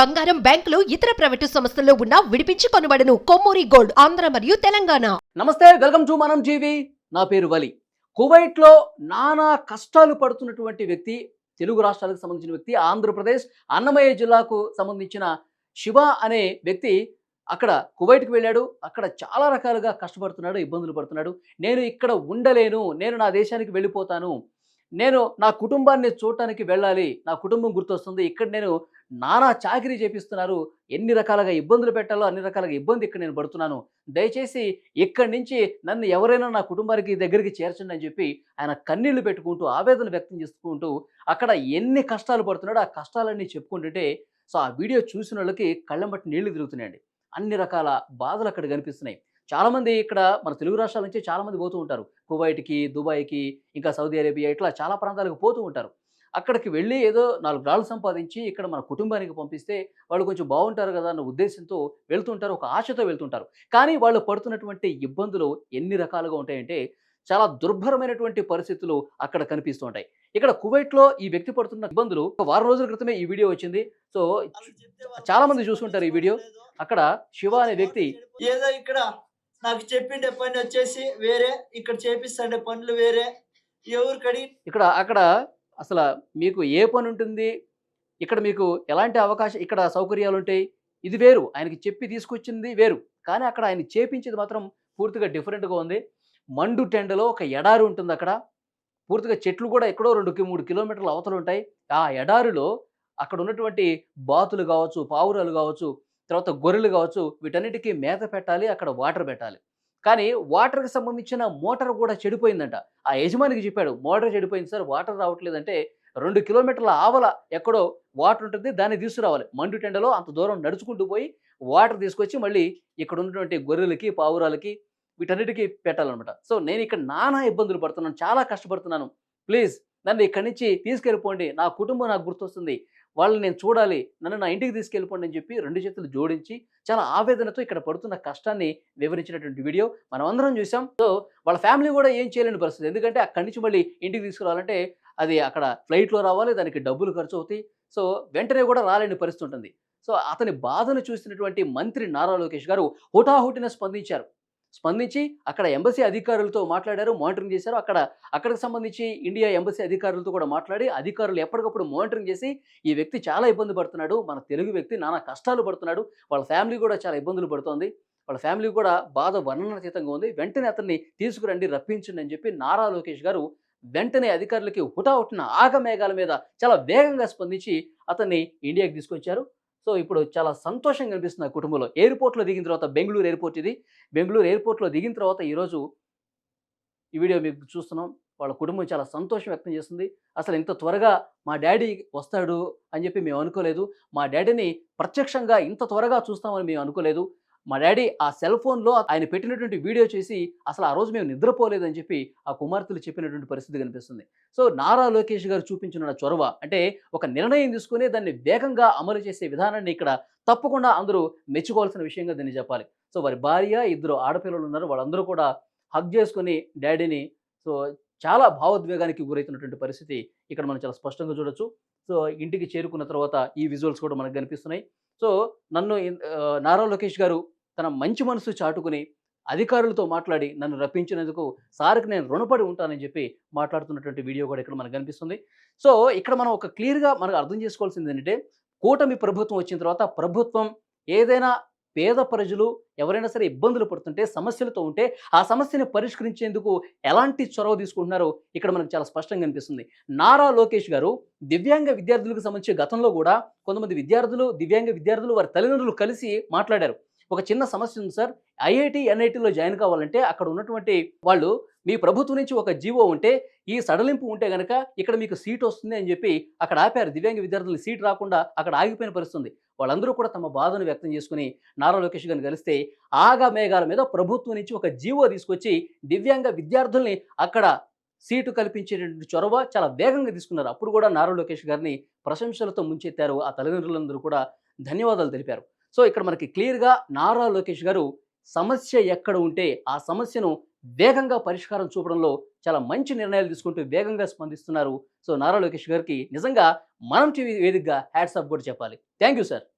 బంగారం బ్యాంకులు ఇతర ప్రైవేటు సంస్థల్లో ఉన్న విడిపించి కొనబడను కొమ్మూరి గోల్డ్ ఆంధ్ర మరియు తెలంగాణ. నమస్తే వెల్కమ్ టు మనం జీవి నా పేరు వలి. కువైట్లో నానా కష్టాలు పడుతున్నటువంటి వ్యక్తి తెలుగు రాష్ట్రాలకు సంబంధించిన వ్యక్తి ఆంధ్రప్రదేశ్ అన్నమయ్య జిల్లాకు సంబంధించిన శివ అనే వ్యక్తి అక్కడ కువైట్కి వెళ్ళాడు. అక్కడ చాలా రకాలుగా కష్టపడుతున్నాడు ఇబ్బందులు పడుతున్నాడు. నేను ఇక్కడ ఉండలేను నేను నా దేశానికి వెళ్ళిపోతాను. నేను నా కుటుంబాన్ని చూడటానికి వెళ్ళాలి. నా కుటుంబం గుర్తొస్తుంది. ఇక్కడ నేను నానా చాకరీ చేపిస్తున్నారు. ఎన్ని రకాలుగా ఇబ్బందులు పెట్టాలో అన్ని రకాలుగా ఇబ్బంది ఇక్కడ నేను పడుతున్నాను. దయచేసి ఇక్కడి నుంచి నన్ను ఎవరైనా నా కుటుంబానికి దగ్గరికి చేర్చండి అని చెప్పి ఆయన కన్నీళ్ళు పెట్టుకుంటూ ఆవేదన వ్యక్తం చేసుకుంటూ అక్కడ ఎన్ని కష్టాలు పడుతున్నాడో ఆ కష్టాలన్నీ చెప్పుకుంటుంటే సో ఆ వీడియో చూసిన వాళ్ళకి కళ్ళంబట్టి నీళ్ళు తిరుగుతున్నాయండి. అన్ని రకాల బాధలు అక్కడ కనిపిస్తున్నాయి. చాలామంది ఇక్కడ మన తెలుగు రాష్ట్రాల నుంచి చాలామంది పోతూ ఉంటారు. కువైట్కి దుబాయ్కి ఇంకా సౌదీ అరేబియా ఇట్లా చాలా ప్రాంతాలకు పోతూ ఉంటారు. అక్కడికి వెళ్ళి ఏదో నాలుగు రాళ్ళు సంపాదించి ఇక్కడ మన కుటుంబానికి పంపిస్తే వాళ్ళు కొంచెం బాగుంటారు కదా అన్న ఉద్దేశంతో వెళ్తుంటారు. ఒక ఆశతో వెళ్తుంటారు. కానీ వాళ్ళు పడుతున్నటువంటి ఇబ్బందులు ఎన్ని రకాలుగా ఉంటాయంటే చాలా దుర్భరమైనటువంటి పరిస్థితులు అక్కడ కనిపిస్తూ ఉంటాయి. ఇక్కడ కువైట్లో ఈ వ్యక్తి పడుతున్న ఇబ్బందులు ఒక వారం రోజుల క్రితమే ఈ వీడియో వచ్చింది. సో చాలా మంది చూసుకుంటారు ఈ వీడియో. అక్కడ శివ అనే వ్యక్తి ఏదో ఇక్కడ నాకు చెప్పిండే పని వచ్చేసి వేరే ఇక్కడ చేపిస్తాండే పనులు వేరే. ఎవరికడి ఇక్కడ అక్కడ అసలు మీకు ఏ పని ఉంటుంది? ఇక్కడ మీకు ఎలాంటి అవకాశం ఇక్కడ సౌకర్యాలు ఉంటాయి? ఇది వేరు. ఆయనకి చెప్పి తీసుకొచ్చింది వేరు. కానీ అక్కడ ఆయన చేపించేది మాత్రం పూర్తిగా డిఫరెంట్గా ఉంది. మండు టెండలో ఒక ఎడారి ఉంటుంది అక్కడ. పూర్తిగా చెట్లు కూడా ఎక్కడో రెండు మూడు కిలోమీటర్ల అవతలు ఉంటాయి. ఆ ఎడారిలో అక్కడ ఉన్నటువంటి బాతులు కావచ్చు పావురాలు కావచ్చు తర్వాత గొర్రెలు కావచ్చు వీటన్నిటికీ మేత పెట్టాలి అక్కడ వాటర్ పెట్టాలి. కానీ వాటర్కి సంబంధించిన మోటార్ కూడా చెడిపోయిందంట. ఆ యజమానికి చెప్పాడు మోటార్ చెడిపోయింది సార్ వాటర్ రావట్లేదంటే రెండు కిలోమీటర్ల ఆవల ఎక్కడో వాటర్ ఉంటుంది దాన్ని తీసుకురావాలి. మండు టెండలో అంత దూరం నడుచుకుంటూ పోయి వాటర్ తీసుకొచ్చి మళ్ళీ ఇక్కడ ఉన్నటువంటి గొర్రెలకి పావురాలకి వీటన్నిటికీ పెట్టాలన్నమాట. సో నేను ఇక్కడ నానా ఇబ్బందులు పడుతున్నాను చాలా కష్టపడుతున్నాను. ప్లీజ్ నన్ను ఇక్కడి నుంచి తీసుకెళ్ళిపోండి. నా కుటుంబం నాకు గుర్తొస్తుంది. వాళ్ళని నేను చూడాలి. నన్ను నా ఇంటికి తీసుకెళ్ళిపోండి అని చెప్పి రెండు చేతులు జోడించి చాలా ఆవేదనతో ఇక్కడ పడుతున్న కష్టాన్ని వివరించినటువంటి వీడియో మనం అందరం చూసాం సో వాళ్ళ ఫ్యామిలీ కూడా ఏం చేయలేని పరిస్థితి. ఎందుకంటే అక్కడి నుంచి మళ్ళీ ఇంటికి తీసుకురావాలంటే అది అక్కడ ఫ్లైట్లో రావాలి దానికి డబ్బులు ఖర్చు అవుతాయి. సో వెంటనే కూడా రాలేని పరిస్థితి ఉంటుంది. సో అతని బాధను చూసినటువంటి మంత్రి నారా లోకేష్ గారు హుటాహుటిన స్పందించారు. స్పందించి అక్కడ ఎంబసీ అధికారులతో మాట్లాడారు మానిటరింగ్ చేశారు. అక్కడ అక్కడికి సంబంధించి ఇండియా ఎంబసీ అధికారులతో కూడా మాట్లాడి అధికారులు ఎప్పటికప్పుడు మానిటరింగ్ చేసి ఈ వ్యక్తి చాలా ఇబ్బంది పడుతున్నాడు. మన తెలుగు వ్యక్తి నానా కష్టాలు పడుతున్నాడు. వాళ్ళ ఫ్యామిలీ కూడా చాలా ఇబ్బందులు పడుతోంది. వాళ్ళ ఫ్యామిలీ కూడా బాధ వర్ణనాతీతంగా ఉంది. వెంటనే అతన్ని తీసుకురండి రప్పించండి అని చెప్పి నారా లోకేష్ గారు వెంటనే అధికారులకి హుటాహుటిన ఆగమేఘాల మీద చాలా వేగంగా స్పందించి అతన్ని ఇండియాకి తీసుకొచ్చారు. సో ఇప్పుడు చాలా సంతోషంగా కనిపిస్తుంది ఆ కుటుంబంలో. ఎయిర్పోర్ట్లో దిగిన తర్వాత బెంగళూరు ఎయిర్పోర్ట్ ఇది. బెంగళూరు ఎయిర్పోర్ట్లో దిగిన తర్వాత ఈరోజు ఈ వీడియో మీకు చూస్తున్నాం. వాళ్ళ కుటుంబం చాలా సంతోషం వ్యక్తం చేస్తుంది. అసలు ఇంత త్వరగా మా డాడీ వస్తాడు అని చెప్పి మేము అనుకోలేదు. మా డాడీని ప్రత్యక్షంగా ఇంత త్వరగా చూస్తామని మేము అనుకోలేదు. మా డాడీ ఆ సెల్ ఫోన్లో ఆయన పెట్టినటువంటి వీడియో చేసి అసలు ఆ రోజు మేము నిద్రపోలేదని చెప్పి ఆ కుమార్తెలు చెప్పినటువంటి పరిస్థితి కనిపిస్తుంది. సో నారా లోకేష్ గారు చూపించిన చొరవ అంటే ఒక నిర్ణయం తీసుకుని దాన్ని వేగంగా అమలు చేసే విధానాన్ని ఇక్కడ తప్పకుండా అందరూ మెచ్చుకోవాల్సిన విషయంగా దీన్ని చెప్పాలి. సో వారి భార్య ఇద్దరు ఆడపిల్లలు ఉన్నారు. వాళ్ళందరూ కూడా హగ్ చేసుకుని డాడీని సో చాలా భావోద్వేగానికి గురవుతున్నటువంటి పరిస్థితి ఇక్కడ మనం చాలా స్పష్టంగా చూడొచ్చు. సో ఇంటికి చేరుకున్న తర్వాత ఈ విజువల్స్ కూడా మనకు కనిపిస్తున్నాయి. సో నన్ను నారా లోకేష్ గారు తన మంచి మనసు చాటుకుని అధికారులతో మాట్లాడి నన్ను రప్పించినందుకు సార్కి నేను రుణపడి ఉంటానని చెప్పి మాట్లాడుతున్నటువంటి వీడియో కూడా ఇక్కడ మనకు కనిపిస్తుంది. సో ఇక్కడ మనం ఒక క్లియర్గా మనకు అర్థం చేసుకోవాల్సింది ఏంటంటే కూటమి ప్రభుత్వం వచ్చిన తర్వాత ప్రభుత్వం ఏదైనా పేద ప్రజలు ఎవరైనా సరే ఇబ్బందులు పడుతుంటే సమస్యలతో ఉంటే ఆ సమస్యని పరిష్కరించేందుకు ఎలాంటి చొరవ తీసుకుంటున్నారో ఇక్కడ మనకు చాలా స్పష్టంగా కనిపిస్తుంది. నారా లోకేష్ గారు దివ్యాంగ విద్యార్థులకు సంబంధించి గతంలో కూడా కొంతమంది విద్యార్థులు దివ్యాంగ విద్యార్థులు వారి తల్లిదండ్రులు కలిసి మాట్లాడారు. ఒక చిన్న సమస్య ఉంది సార్. ఐఐటి ఎన్ఐటిలో జాయిన్ కావాలంటే అక్కడ ఉన్నటువంటి వాళ్ళు మీ ప్రభుత్వం నుంచి ఒక జీవో ఉంటే ఈ సడలింపు ఉంటే గనక ఇక్కడ మీకు సీట్ వస్తుంది అని చెప్పి అక్కడ ఆపారు. దివ్యాంగ విద్యార్థులు సీట్ రాకుండా అక్కడ ఆగిపోయిన పరిస్థితుంది వాళ్ళందరూ కూడా తమ బాధను వ్యక్తం చేసుకుని నారా లోకేష్ గారిని కలిస్తే ఆగా మేఘాల మీద ప్రభుత్వం నుంచి ఒక జీవో తీసుకొచ్చి దివ్యాంగ విద్యార్థుల్ని అక్కడ సీటు కల్పించేటువంటి చొరవ చాలా వేగంగా తీసుకున్నారు. అప్పుడు కూడా నారా లోకేష్ గారిని ప్రశంసలతో ముంచెత్తారు. ఆ తల్లిదండ్రులందరూ కూడా ధన్యవాదాలు తెలిపారు. సో ఇక్కడ మనకి క్లియర్గా నారా లోకేష్ గారు సమస్య ఎక్కడ ఉంటే ఆ సమస్యను వేగంగా పరిష్కారం చూపడంలో చాలా మంచి నిర్ణయాలు తీసుకుంటూ వేగంగా స్పందిస్తున్నారు. సో నారా లోకేష్ గారికి నిజంగా మనం టీవీ వేదికగా హ్యాట్సాప్ కూడా చెప్పాలి. Thank you sir.